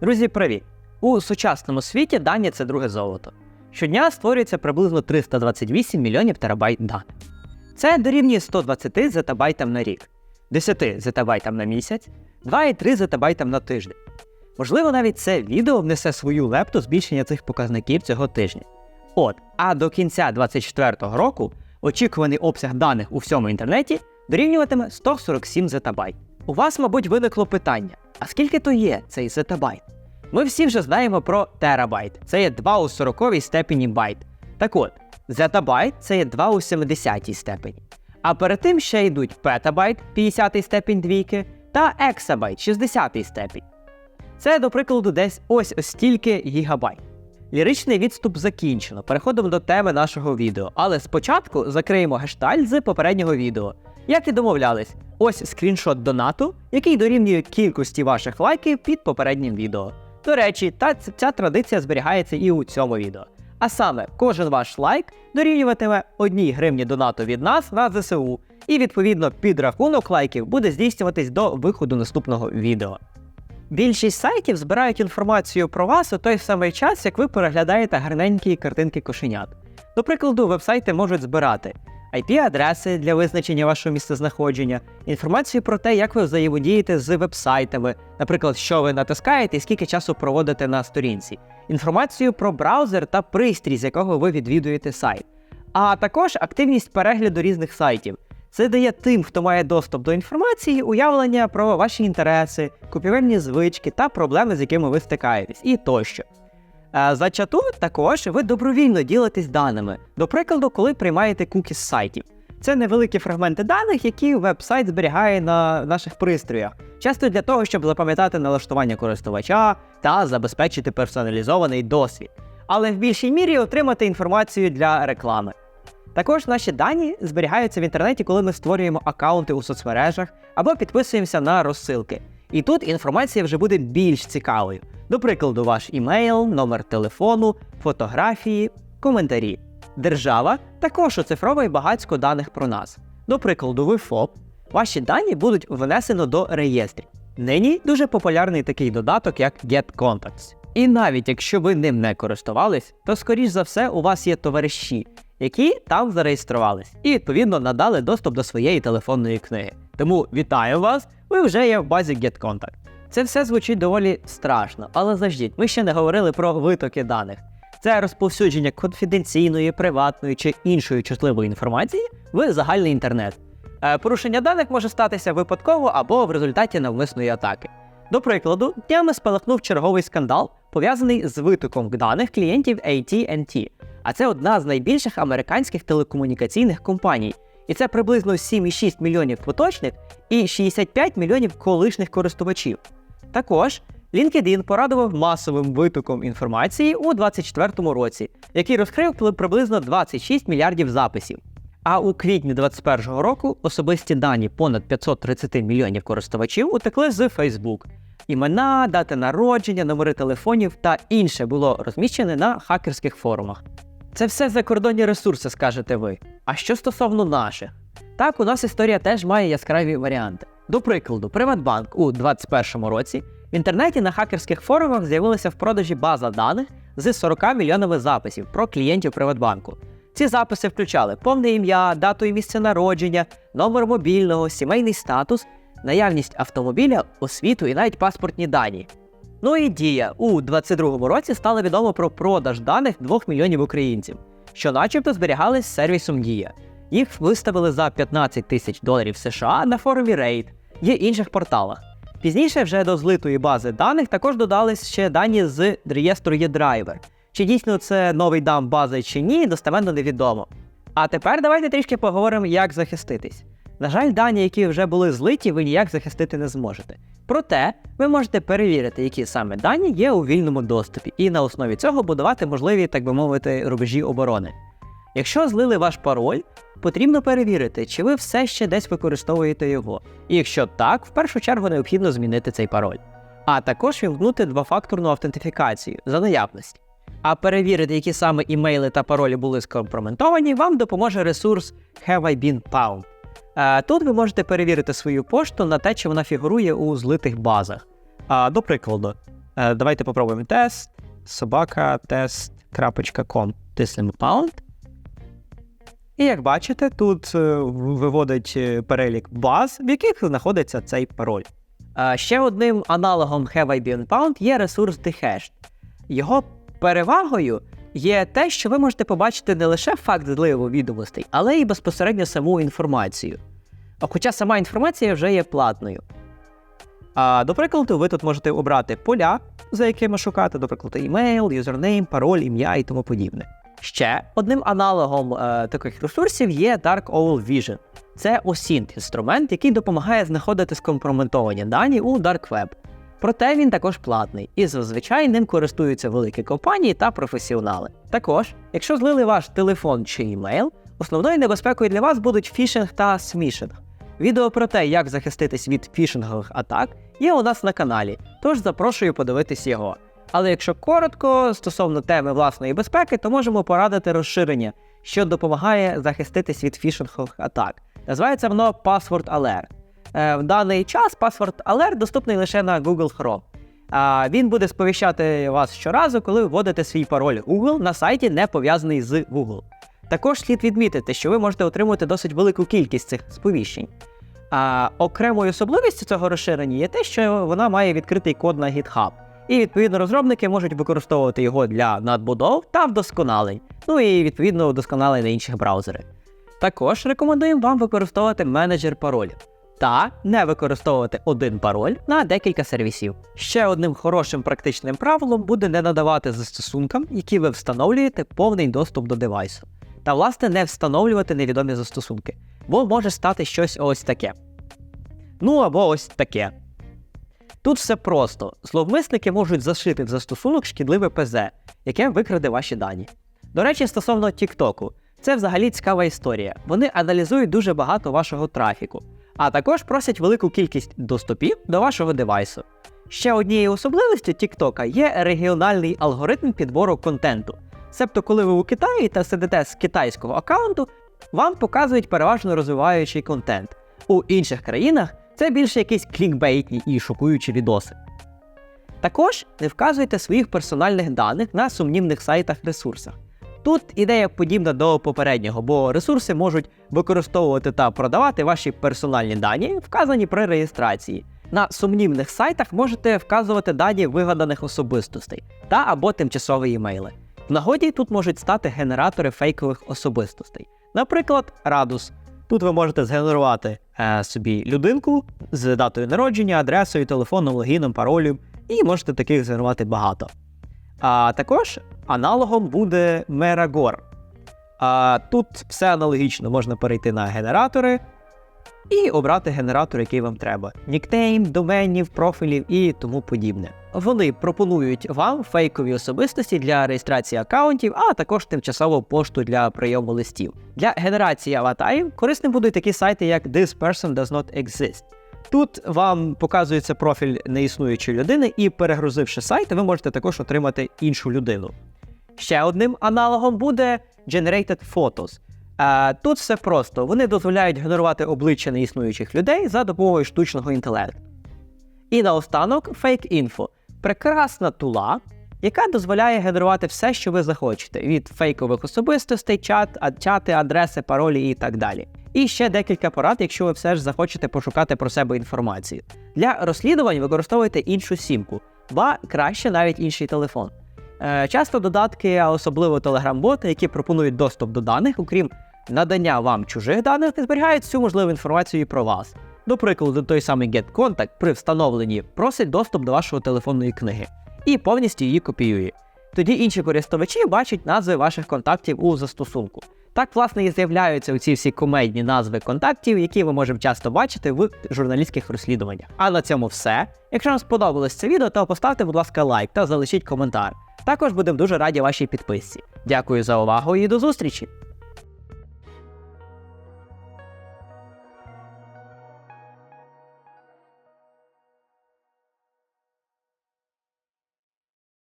Друзі, привіт! У сучасному світі дані це друге золото. Щодня створюється приблизно 328 мільйонів терабайт даних. Це дорівнює 120 зетабайтам на рік, 10 зетабайтам на місяць, 2,3 зетабайтам на тиждень. Можливо, навіть це відео внесе свою лепту збільшення цих показників цього тижня. От, а до кінця 2024 року очікуваний обсяг даних у всьому інтернеті дорівнюватиме 147 зетабайт. У вас, мабуть, виникло питання: а скільки то є цей зетабайт? Ми всі вже знаємо про терабайт. Це є 2 у 40 степені байт. Так от, зетабайт це є 2 у 70 степені. А перед тим ще йдуть петабайт 50 степень двійки та ексабайт 60 степень. Це, до прикладу, десь ось ось стільки гігабайт. Ліричний відступ закінчено. Переходимо до теми нашого відео. Але спочатку закриємо гешталь з попереднього відео. Як і домовлялись, ось скріншот донату, який дорівнює кількості ваших лайків під попереднім відео. До речі, та ця традиція зберігається і у цьому відео. А саме, кожен ваш лайк дорівнюватиме 1 гривні донату від нас на ЗСУ, і відповідно підрахунок лайків буде здійснюватись до виходу наступного відео. Більшість сайтів збирають інформацію про вас у той самий час, як ви переглядаєте гарненькі картинки кошенят. До прикладу, вебсайти можуть збирати IP-адреси для визначення вашого місцезнаходження, інформацію про те, як ви взаємодієте з вебсайтами, наприклад, що ви натискаєте і скільки часу проводите на сторінці, інформацію про браузер та пристрій, з якого ви відвідуєте сайт, а також активність перегляду різних сайтів. Це дає тим, хто має доступ до інформації, уявлення про ваші інтереси, купівельні звички та проблеми, з якими ви стикаєтесь, і тощо. Е, За чату також ви добровільно ділитесь даними, до прикладу, коли приймаєте куки з сайтів. Це невеликі фрагменти даних, які веб-сайт зберігає на наших пристроях, часто для того, щоб запам'ятати налаштування користувача та забезпечити персоналізований досвід, але в більшій мірі отримати інформацію для реклами. Також наші дані зберігаються в інтернеті, коли ми створюємо аккаунти у соцмережах або підписуємося на розсилки. І тут інформація вже буде більш цікавою. До прикладу, ваш імейл, номер телефону, фотографії, коментарі. Держава також оцифровує багатько даних про нас. До прикладу, ви ФОП, ваші дані будуть внесено до реєстрів. Нині дуже популярний такий додаток, як GetContacts. І навіть якщо ви ним не користувались, то скоріш за все у вас є товариші, які там зареєструвались і відповідно надали доступ до своєї телефонної книги. Тому вітаю вас! Ви вже є в базі GetContact. Це все звучить доволі страшно, але заждіть, ми ще не говорили про витоки даних. Це розповсюдження конфіденційної, приватної чи іншої чутливої інформації в загальний інтернет. Е, Порушення даних може статися випадково або в результаті навмисної атаки. До прикладу, днями спалахнув черговий скандал, пов'язаний з витоком даних клієнтів AT&T. А це одна з найбільших американських телекомунікаційних компаній. І це приблизно 7,6 мільйонів поточних і 65 мільйонів колишніх користувачів. Також LinkedIn порадував масовим витоком інформації у 2024 році, який розкрив приблизно 26 мільярдів записів. А у квітні 2021 року особисті дані понад 530 мільйонів користувачів утекли з Facebook. Імена, дати народження, номери телефонів та інше було розміщене на хакерських форумах. Це все закордонні ресурси, скажете ви. А що стосовно наших? Так, у нас історія теж має яскраві варіанти. До прикладу, Приватбанк у 2021 році в інтернеті на хакерських форумах з'явилася в продажі база даних з 40 мільйонами записів про клієнтів Приватбанку. Ці записи включали повне ім'я, дату і місце народження, номер мобільного, сімейний статус, наявність автомобіля, освіту і навіть паспортні дані. Ну і дія у 2022 році стало відомо про продаж даних 2 мільйонів українців, що начебто зберігались сервісом Дія. Їх виставили за 15 тисяч доларів США на форумі Raid, є інших порталах. Пізніше вже до злитої бази даних також додались ще дані з реєстру eDriver. Чи дійсно це новий дам бази чи ні, достеменно невідомо. А тепер давайте трішки поговоримо, як захиститись. На жаль, дані, які вже були злиті, ви ніяк захистити не зможете. Проте ви можете перевірити, які саме дані є у вільному доступі, і на основі цього будувати можливі, так би мовити, рубежі оборони. Якщо злили ваш пароль, потрібно перевірити, чи ви все ще десь використовуєте його. І якщо так, в першу чергу необхідно змінити цей пароль. А також вімкнути двофакторну автентифікацію за наявності. А перевірити, які саме імейли та паролі були скомпрометовані, вам допоможе ресурс Have I Been Found. Е, Тут ви можете перевірити свою пошту на те, чи вона фігурує у злитих базах. А, До прикладу, Е, давайте попробуємо тест. Собака тест.com. Тиснемо pound. І як бачите, тут е, виводить е, перелік баз, в яких знаходиться цей пароль. Ще одним аналогом Have I Been Pound є ресурс TheHashed. Його перевагою є те, що ви можете побачити не лише факт зливу відомостей, але й безпосередньо саму інформацію. Хоча сама інформація вже є платною. А, до прикладу, ви тут можете обрати поля, за якими шукати, до прикладу, імейл, юзернейм, пароль, ім'я і тому подібне. Ще одним аналогом е, таких ресурсів є Dark Owl Vision. Це OSINT інструмент, який допомагає знаходити скомпрометовані дані у Dark Web. Проте він також платний, і зазвичай ним користуються великі компанії та професіонали. Також, якщо злили ваш телефон чи імейл, основною небезпекою для вас будуть фішинг та смішинг. Відео про те, як захиститись від фішингових атак, є у нас на каналі, тож запрошую подивитись його. Але якщо коротко стосовно теми власної безпеки, то можемо порадити розширення, що допомагає захиститись від фішингових атак. Називається воно Password Alert. Е, в даний час Password Alert доступний лише на Google Chrome. А він буде сповіщати вас щоразу, коли вводите свій пароль Google на сайті, не пов'язаний з Google. Також слід відмітити, що ви можете отримати досить велику кількість цих сповіщень. А окремою особливістю цього розширення є те, що вона має відкритий код на GitHub. І відповідно розробники можуть використовувати його для надбудов та вдосконалень, ну і відповідно вдосконалень на інших браузерах. Також рекомендуємо вам використовувати менеджер паролів та не використовувати один пароль на декілька сервісів. Ще одним хорошим практичним правилом буде не надавати застосункам, які ви встановлюєте, повний доступ до девайсу. Та, власне, не встановлювати невідомі застосунки, бо може стати щось ось таке. Ну або ось таке. Тут все просто. Зловмисники можуть зашити в застосунок шкідливе ПЗ, яке викраде ваші дані. До речі, стосовно TikTok, це взагалі цікава історія. Вони аналізують дуже багато вашого трафіку, а також просять велику кількість доступів до вашого девайсу. Ще однією особливістю TikTok є регіональний алгоритм підбору контенту. Себто, коли ви у Китаї та сидите з китайського аккаунту, вам показують переважно розвиваючий контент. У інших країнах це більше якісь клікбейтні і шокуючі відоси. Також не вказуйте своїх персональних даних на сумнівних сайтах-ресурсах. Тут ідея подібна до попереднього, бо ресурси можуть використовувати та продавати ваші персональні дані, вказані при реєстрації. На сумнівних сайтах можете вказувати дані вигаданих особистостей та або тимчасові імейли. В нагоді тут можуть стати генератори фейкових особистостей. Наприклад, Радус. Тут ви можете згенерувати собі людинку з датою народження, адресою, телефоном, логіном, паролем, і можете таких згенерувати багато. А також аналогом буде Meragor. А тут все аналогічно, можна перейти на генератори і обрати генератор, який вам треба: нікнейм, доменів, профілів і тому подібне. Вони пропонують вам фейкові особистості для реєстрації аккаунтів, а також тимчасову пошту для прийому листів. Для генерації аватарів корисним будуть такі сайти, як This person does not exist. Тут вам показується профіль неіснуючої людини, і перегрузивши сайт, ви можете також отримати іншу людину. Ще одним аналогом буде Generated Photos. Тут все просто. Вони дозволяють генерувати обличчя неіснуючих людей за допомогою штучного інтелекту. І наостанок Info прекрасна тула, яка дозволяє генерувати все, що ви захочете: від фейкових особистостей, чат, чати, адреси, паролі і так далі. І ще декілька порад, якщо ви все ж захочете пошукати про себе інформацію. Для розслідувань використовуйте іншу сімку, ба краще навіть інший телефон. Е, часто додатки, а особливо телеграм-боти, які пропонують доступ до даних, окрім надання вам чужих даних, не зберігають всю можливу інформацію про вас. До прикладу, той самий GetContact при встановленні просить доступ до вашої телефонної книги і повністю її копіює. Тоді інші користувачі бачать назви ваших контактів у застосунку. Так, власне, і з'являються ці всі комедні назви контактів, які ви можемо часто бачити в журналістських розслідуваннях. А на цьому все. Якщо вам сподобалось це відео, то поставте, будь ласка, лайк та залишіть коментар. Також будемо дуже раді вашій підписці. Дякую за увагу і до зустрічі!